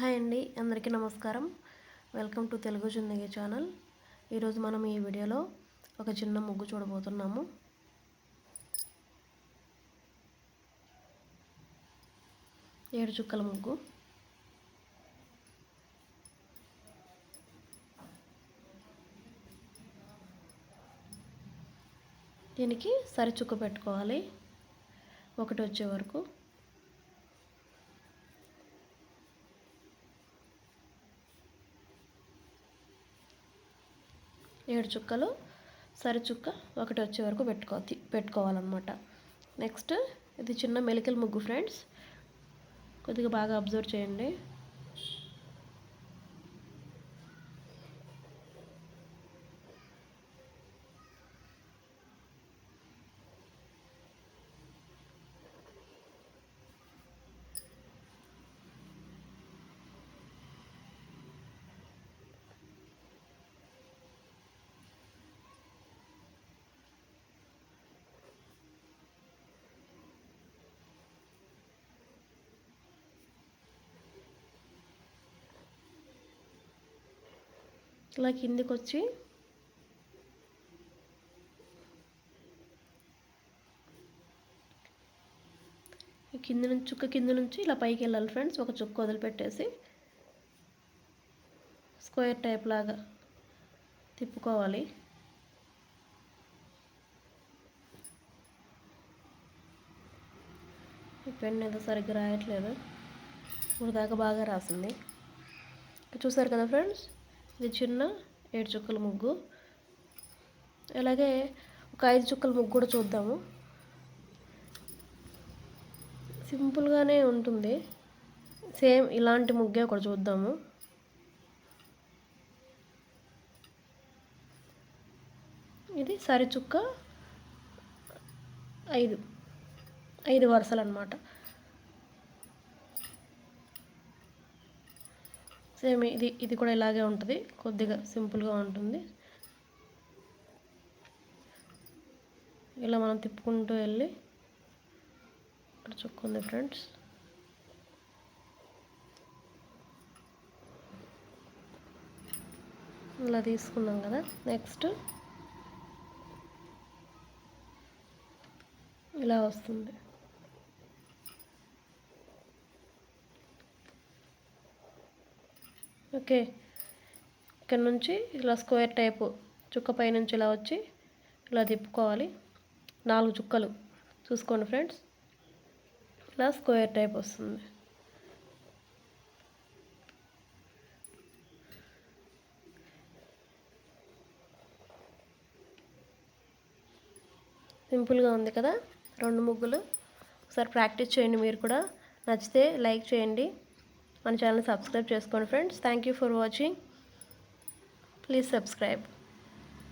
Hi అండి అందరికీ నమస్కారం. Welcome to Telugu Zindagi channel. ఈరోజు మనం ఈ వీడియోలో ఒక చిన్న ముగ్గు చూడబోతున్నాము. ఏడు చుక్కల ముగ్గు. దీనికి సరిచుక్క పెట్టుకోవాలి. ఒకటి వచ్చే వరకు. ఏడు చుక్కలు సరి చుక్క ఒకటి వచ్చే వరకు పెట్టుకో పెట్టుకోవాలన్నమాట. నెక్స్ట్ ఇది చిన్న మెలికల్ ముగ్గు ఫ్రెండ్స్ కొద్దిగా బాగా అబ్జర్వ్ చేయండి. ఇలా కిందికి వచ్చి కింద నుంచి చుక్క కింద నుంచి ఇలా పైకి వెళ్ళాలి ఫ్రెండ్స్. ఒక చుక్క వదిలిపెట్టేసి స్క్వేర్ టైప్ లాగా తిప్పుకోవాలి. ఈ పెన్ ఏదో సరిగ్గా రాయట్లేదు. ఇప్పుడు దాకా బాగా రాసింది. చూసారు కదా ఫ్రెండ్స్? ఇది చిన్న ఏడు చుక్కల ముగ్గు. అలాగే ఒక ఐదు చుక్కల ముగ్గు కూడా చూద్దాము. సింపుల్గానే ఉంటుంది. సేమ్ ఇలాంటి ముగ్గే ఒకటి చూద్దాము. ఇది సరిచుక్క ఐదు. ఐదు వరుసలు అనమాట సేమ్ ఇది ఇది కూడా ఇలాగే ఉంటుంది. కొద్దిగా సింపుల్గా ఉంటుంది. ఇలా మనం తిప్పుకుంటూ వెళ్ళి ఇక్కడ చుక్కుంది ఫ్రెండ్స్. ఇలా తీసుకున్నాం కదా నెక్స్ట్ ఇలా వస్తుంది. ఓకే. ఇక్కడ నుంచి ఇలా స్క్వేర్ టైపు చుక్క పైనుంచి ఇలా వచ్చి ఇలా తిప్పుకోవాలి. నాలుగు చుక్కలు. చూసుకోండి ఫ్రెండ్స్. ఇలా స్క్వేర్ టైప్ వస్తుంది. సింపుల్గా ఉంది కదా? రెండు ముగ్గులు. ఒకసారి ప్రాక్టీస్ చేయండి మీరు కూడా. నచ్చితే లైక్ చేయండి. మన ఛానల్ సబ్స్క్రైబ్ చేసుకోండి friends thank you for watching please subscribe